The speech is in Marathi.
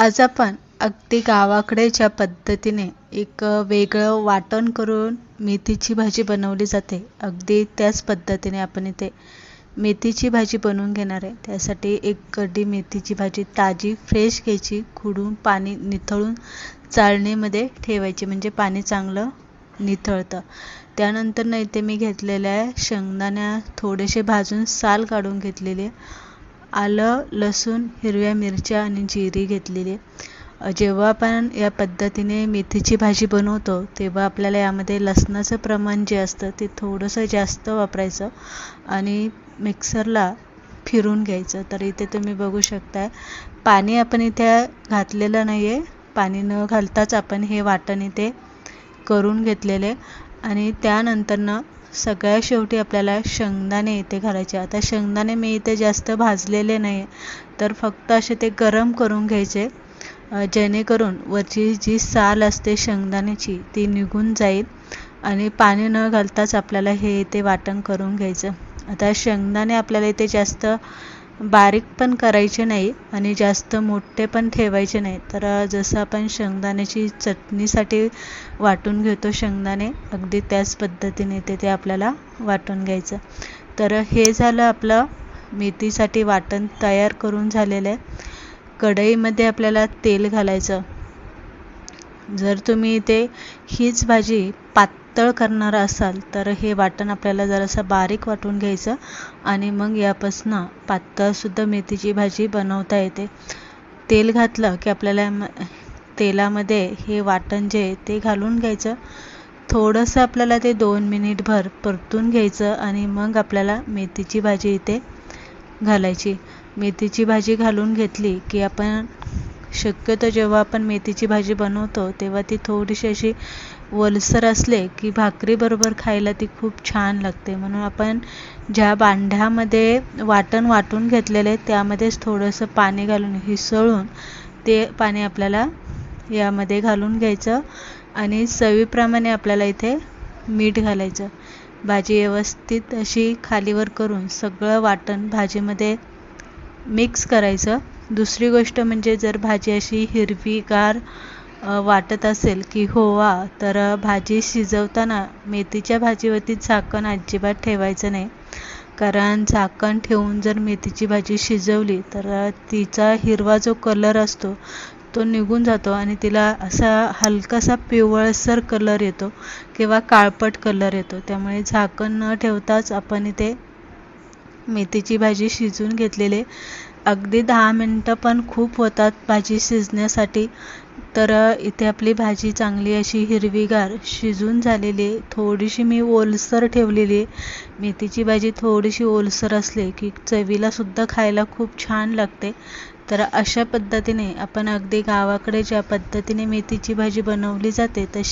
आज आपण अगदी गावाकडे ज्या पद्धतीने एक वेगळं वाटण करून मेथीची भाजी बनवली जाते. अगदी त्याच पद्धतीने आपण इथे मेथीची भाजी बनवून घेणार आहे. त्यासाठी एक कढी मेथीची भाजी ताजी फ्रेश घ्यायची खुडून पाणी निथळून चाळणीमध्ये ठेवायची म्हणजे पाणी चांगलं निथळतं. त्यानंतर ना इथे मी घेतलेल्या आहे शेंगदाण्या थोडेसे भाजून साल काढून घेतलेले आलं लसूण हिरव्या मिरच्या आणि जिरी घेतलेली. आहे जेव्हा आपण या पद्धतीने मेथीची भाजी बनवतो तेव्हा आपल्याला यामध्ये लसणाचं प्रमाण जे असतं ते थोडंसं जास्त वापरायचं आणि मिक्सरला फिरून घ्यायचं. तर इथे तुम्ही बघू शकताय पाणी आपण इथे घातलेलं नाही आहे पाणी न घालताच आपण हे वाटण इथे करून घेतलेले. आणि त्यानंतरनं सगळ्या शेवटी आपल्याला शेंगदाणे इथे घालायचे. आता शेंगदाणे मी इथे जास्त भाजलेले नाही तर फक्त असे ते गरम करून घ्यायचे. जेणेकरून वरची जी साल असते शेंगदाण्याची ती निघून जाईल आणि पाणी न घालताच आपल्याला हे इथे वाटण करून घ्यायचं. आता शेंगदाणे आपल्याला इथे जास्त बारीक पण करायचे नाही आणि जास्त मोठे पण ठेवायचे नाही. तर जसं आपण शेंगदाण्याची चटणीसाठी वाटून घेतो शेंगदाणे अगदी त्याच पद्धतीने ते ते आपल्याला वाटून घ्यायचं. तर हे झालं आपलं मेथीसाठी वाटण तयार करून झालेलं आहे. कढईमध्ये आपल्याला तेल घालायचं. जर तुम्ही इथे हीच भाजी पात पातळ करणार असाल तर हे वाटण आपल्याला जरासं बारीक वाटून घ्यायचं आणि मग यापासनं पातळसुद्धा मेथीची भाजी बनवता येते. तेल घातलं की आपल्याला तेलामध्ये हे वाटण जे ते घालून घ्यायचं. थोडंसं आपल्याला ते दोन मिनिटभर परतून घ्यायचं आणि मग आपल्याला मेथीची भाजी इथे घालायची. मेथीची भाजी घालून घेतली की आपण शक्यतो जेव्हा आपण मेथीची भाजी बनवतो तेव्हा ती थोडीशी अशी वलसर असले की भाकरीबरोबर खायला ती खूप छान लागते. म्हणून आपण ज्या भांड्यामध्ये वाटण वाटून घेतलेले त्यामध्येच थोडंसं पाणी घालून हिसळून ते पाणी आपल्याला यामध्ये घालून घ्यायचं आणि चवीप्रमाणे आपल्याला इथे मीठ घालायचं. भाजी व्यवस्थित अशी खालीवर करून सगळं वाटण भाजीमध्ये मिक्स करायचं. दुसरी गोष्ट म्हणजे जर भाजी अशी हिरवीगार वाटत असेल की होवा तर भाजी शिजवताना मेथीच्या भाजीवरती झाकण अजिबात ठेवायचं नाही. कारण झाकण ठेवून जर मेथीची भाजी शिजवली तर तिचा हिरवा जो कलर असतो तो निघून जातो आणि तिला असा हलकासा पिवळसर कलर येतो किंवा काळपट कलर येतो. त्यामुळे झाकण न ठेवताच आपण इथे मेथीची भाजी शिजून घेतलेले अगदी दहा मिनटं पण खूप होतात भाजी शिजण्यासाठी. तर इथे आपली भाजी चांगली अशी हिरवीगार शिजून झालेली आहे. थोडीशी मी ओलसर ठेवलेली आहे. मेथीची भाजी थोडीशी ओलसर असली की चवीलासुद्धा खायला खूप छान लागते. तर अशा पद्धतीने आपण अगदी गावाकडे ज्या पद्धतीने मेथीची भाजी बनवली जाते तशी